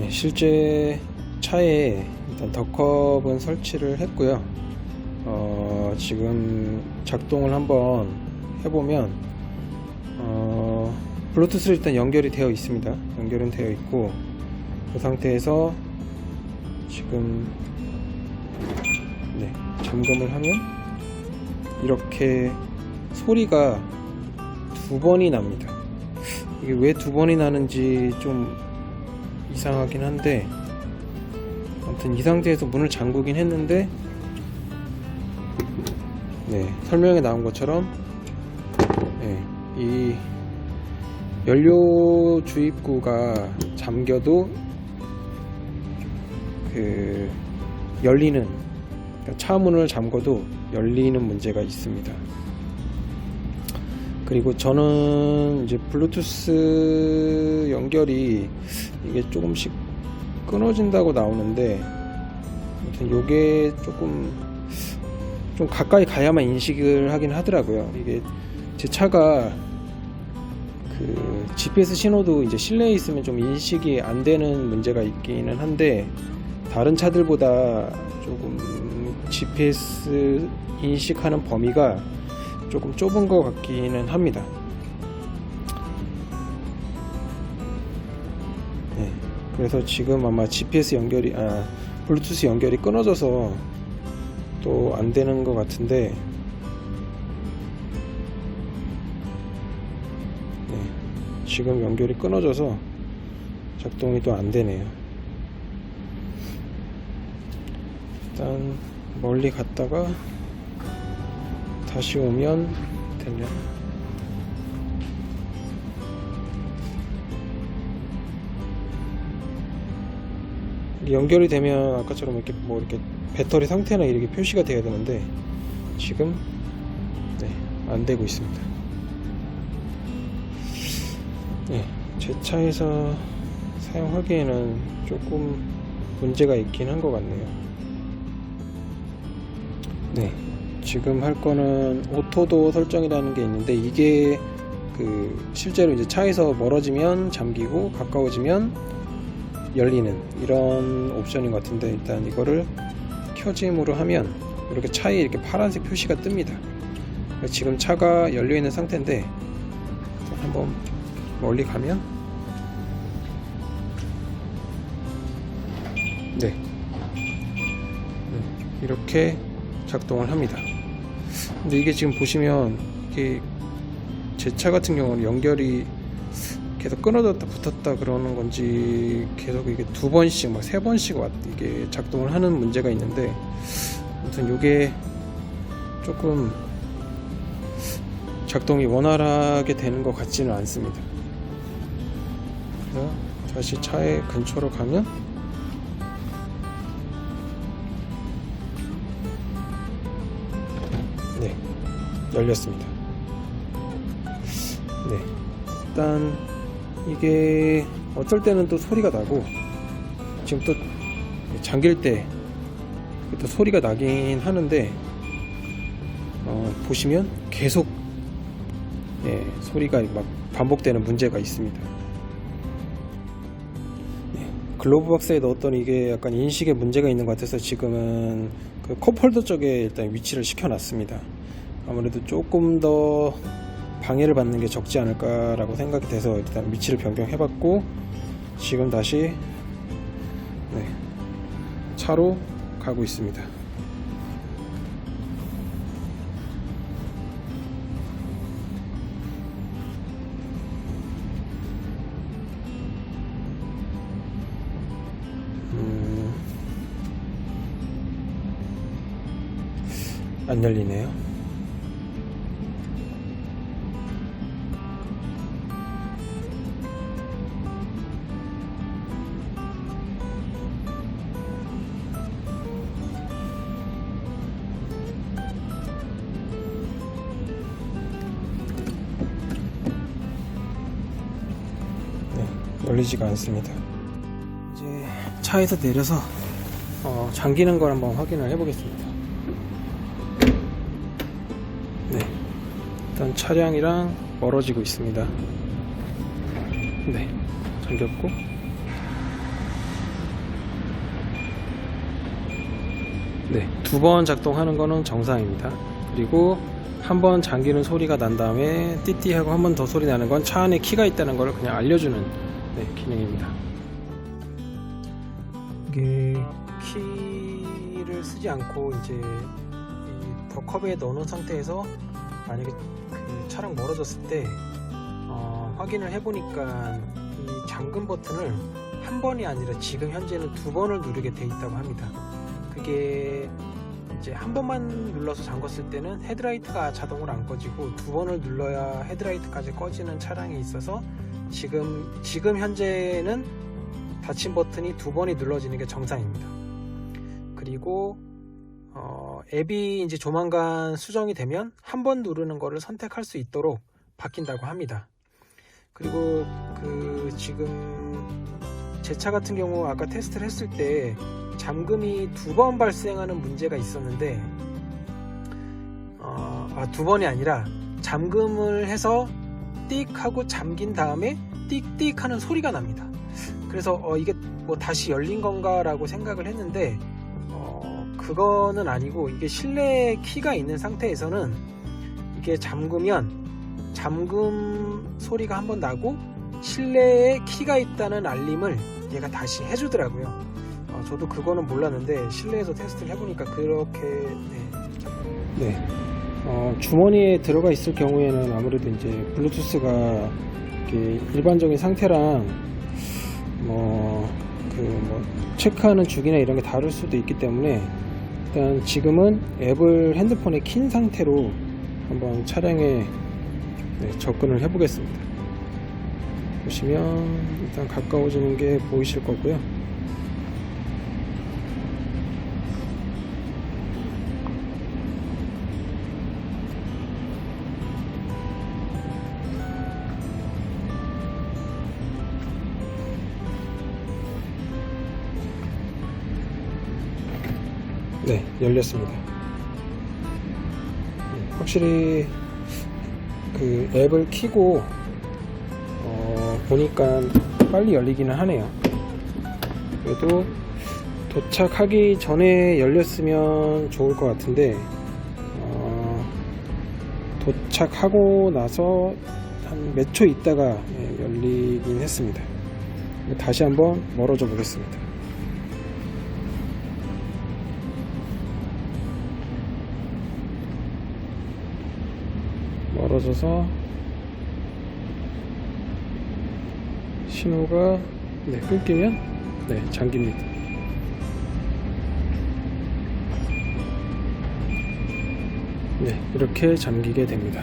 네, 실제 차에 일단 덕컵은 설치를 했고요. 어, 지금 작동을 한번 해보면 어, 블루투스로 일단 연결이 되어 있습니다. 연결은 되어 있고 그 상태에서 지금 네, 점검을 하면 이렇게 소리가 두 번이 납니다. 이게 왜 두 번이 나는지 좀 이상하긴 한데 아무튼 이 상태에서 문을 잠그긴 했는데 네 설명에 나온 것처럼 네, 이 연료 주입구가 잠겨도 그 열리는 그러니까 차 문을 잠궈도 열리는 문제가 있습니다. 그리고 저는 이제 블루투스 연결이 이게 조금씩 끊어진다고 나오는데 아무튼 요게 조금 좀 가까이 가야만 인식을 하긴 하더라고요. 이게 제 차가 그 GPS 신호도 이제 실내에 있으면 좀 인식이 안 되는 문제가 있기는 한데 다른 차들보다 조금 GPS 인식하는 범위가 조금 좁은 것 같기는 합니다. 네, 그래서 지금 아마 GPS 연결이 아 블루투스 연결이 끊어져서 또 안 되는 것 같은데 네, 지금 연결이 끊어져서 작동이 또 안 되네요. 일단 멀리 갔다가 다시 오면 되면 연결이 되면 아까처럼 이렇게 뭐 이렇게 배터리 상태나 이렇게 표시가 돼야 되는데 지금 네, 안 되고 있습니다. 네, 제 차에서 사용하기에는 조금 문제가 있긴 한 것 같네요. 네, 지금 할 거는 오토도 설정이라는 게 있는데 이게 그 실제로 이제 차에서 멀어지면 잠기고 가까워지면 열리는 이런 옵션인 것 같은데 일단 이거를 켜짐으로 하면 이렇게 차에 이렇게 파란색 표시가 뜹니다. 지금 차가 열려 있는 상태인데 한번 멀리 가면 네 음, 이렇게 작동을 합니다. 근데 이게 지금 보시면 이게 제 차 같은 경우는 연결이 계속 끊어졌다 붙었다 그러는 건지 계속 이게 두 번씩 막 세 번씩 왔 이게 작동을 하는 문제가 있는데 아무튼 이게 조금 작동이 원활하게 되는 것 같지는 않습니다. 그래서 다시 차의 근처로 가면 열렸습니다. 네 일단 이게 어쩔 때는 또 소리가 나고 지금 또 잠길 때 또 소리가 나긴 하는데 어, 보시면 계속 예, 소리가 막 반복되는 문제가 있습니다. 예, 글로브 박스에 넣었던 이게 약간 인식에 문제가 있는 것 같아서 지금은 그 컵홀더 쪽에 일단 위치를 시켜놨습니다. 아무래도 조금 더 방해를 받는 게 적지 않을까라고 생각이 돼서 일단 위치를 변경해봤고 지금 다시 네, 차로 가고 있습니다. 음, 안 열리네요. 열리지가 않습니다. 이제 차에서 내려서 어, 잠기는 걸 한번 확인을 해보겠습니다. 네, 일단 차량이랑 멀어지고 있습니다. 네, 잠겼고. 네, 두 번 작동하는 거는 정상입니다. 그리고 한 번 잠기는 소리가 난 다음에 띠띠하고 한 번 더 소리 나는 건 차 안에 키가 있다는 걸 그냥 알려주는 네, 기능입니다. 이게 키를 쓰지 않고 이제 이 더컵에 넣어놓은 상태에서 만약에 그 차랑 멀어졌을 때 어, 확인을 해보니까 이 잠금 버튼을 한 번이 아니라 지금 현재는 두 번을 누르게 돼 있다고 합니다. 그게 이제 한 번만 눌러서 잠궜을 때는 헤드라이트가 자동으로 안 꺼지고 두 번을 눌러야 헤드라이트까지 꺼지는 차량이 있어서 지금 지금 현재는 닫힌 버튼이 두 번이 눌러지는 게 정상입니다. 그리고 어, 앱이 이제 조만간 수정이 되면 한 번 누르는 거를 선택할 수 있도록 바뀐다고 합니다. 그리고 그 지금 제 차 같은 경우 아까 테스트를 했을 때 잠금이 두 번 발생하는 문제가 있었는데 어, 아, 두 번이 아니라 잠금을 해서 띡 하고 잠긴 다음에 띡띡 하는 소리가 납니다. 그래서 어, 이게 뭐 다시 열린 건가라고 생각을 했는데 어, 그거는 아니고 이게 실내 키가 있는 상태에서는 이게 잠그면 잠금 소리가 한 번 나고 실내에 키가 있다는 알림을 얘가 다시 해주더라고요. 어, 저도 그거는 몰랐는데 실내에서 테스트를 해보니까 그렇게 네. 네. 어, 주머니에 들어가 있을 경우에는 아무래도 이제 블루투스가 일반적인 상태랑 뭐, 그, 뭐, 체크하는 주기나 이런 게 다를 수도 있기 때문에, 일단 지금은 앱을 핸드폰에 킨 상태로 한번 차량에 네, 접근을 해보겠습니다. 보시면, 일단 가까워지는 게 보이실 거고요. 네, 열렸습니다. 음, 확실히 그 앱을 키고 어, 보니까 빨리 열리기는 하네요. 그래도 도착하기 전에 열렸으면 좋을 것 같은데 어, 도착하고 나서 한 몇 초 있다가 예, 열리긴 했습니다. 다시 한번 멀어져 보겠습니다. 멀어져서 신호가 네, 끊기면 네, 잠깁니다. 네, 이렇게 잠기게 됩니다.